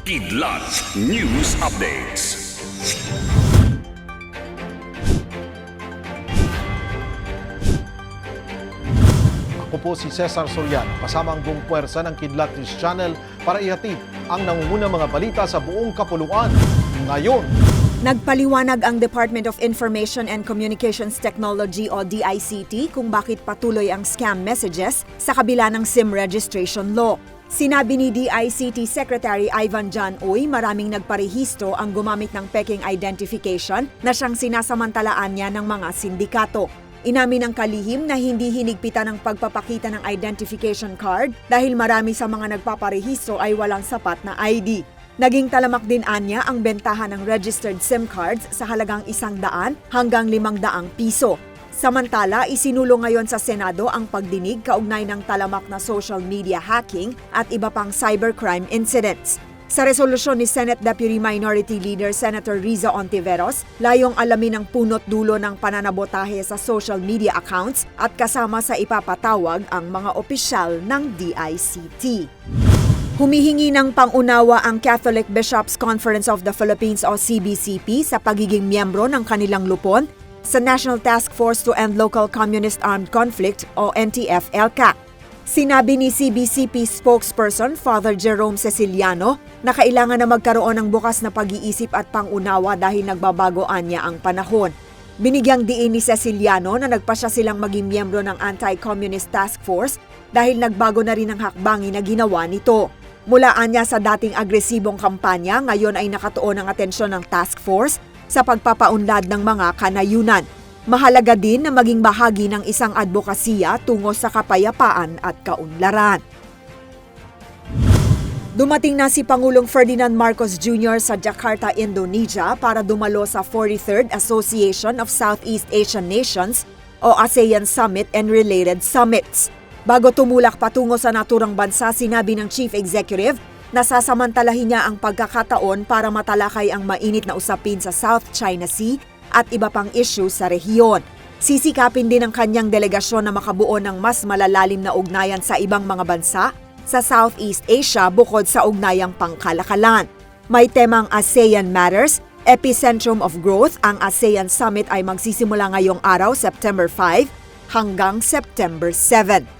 Kidlat News Updates. Ako po si Cesar Soriano, kasama ang buong puwersa ng Kidlat News Channel para ihatid ang nangungunang mga balita sa buong kapuluan. Ngayon, Nagpaliwanag ang Department of Information and Communications Technology o DICT kung bakit patuloy ang scam messages sa kabila ng SIM registration law. Sinabi ni DICT Secretary Ivan John Uy maraming nagparehistro ang gumamit ng peking identification na siyang sinasamantalaan niya ng mga sindikato. Inamin ng kalihim na hindi hinigpitan ang pagpapakita ng identification card dahil marami sa mga nagpaparehistro ay walang sapat na ID. Naging talamak din anya ang bentahan ng registered SIM cards sa halagang isang daan hanggang limang daang piso. Samantala, isinulong ngayon sa Senado ang pagdinig kaugnay ng talamak na social media hacking at iba pang cybercrime incidents. Sa resolusyon ni Senate Deputy Minority Leader Senator Riza Ontiveros, layong alamin ang punot dulo ng pananabotahe sa social media accounts at kasama sa ipapatawag ang mga opisyal ng DICT. Humihingi ng pangunawa ang Catholic Bishops Conference of the Philippines o CBCP sa pagiging miyembro ng kanilang lupon sa National Task Force to End Local Communist Armed Conflict o NTF-ELCAC. Sinabi ni CBCP spokesperson Father Jerome Ceciliano na kailangan na magkaroon ng bukas na pag-iisip at pangunawa dahil nagbabagoan niya ang panahon. Binigyang diin ni Ceciliano na nagpasya silang maging miyembro ng Anti-Communist Task Force dahil nagbago na rin ang hakbangi na ginawa nito. Mulaan niya sa dating agresibong kampanya, ngayon ay nakatuon ang atensyon ng task force sa pagpapaunlad ng mga kanayunan. Mahalaga din na maging bahagi ng isang advokasya tungo sa kapayapaan at kaunlaran. Dumating na si Pangulong Ferdinand Marcos Jr. sa Jakarta, Indonesia para dumalo sa 43rd Association of Southeast Asian Nations o ASEAN Summit and related summits. Bago tumulak patungo sa naturang bansa, sinabi ng Chief Executive na sasamantalahin niya ang pagkakataon para matalakay ang mainit na usapin sa South China Sea at iba pang issue sa rehiyon. Sisikapin din ng kanyang delegasyon na makabuo ng mas malalalim na ugnayan sa ibang mga bansa sa Southeast Asia bukod sa ugnayang pangkalakalan. May temang ASEAN Matters, Epicentrum of Growth, ang ASEAN Summit ay magsisimula ngayong araw, September 5 hanggang September 7.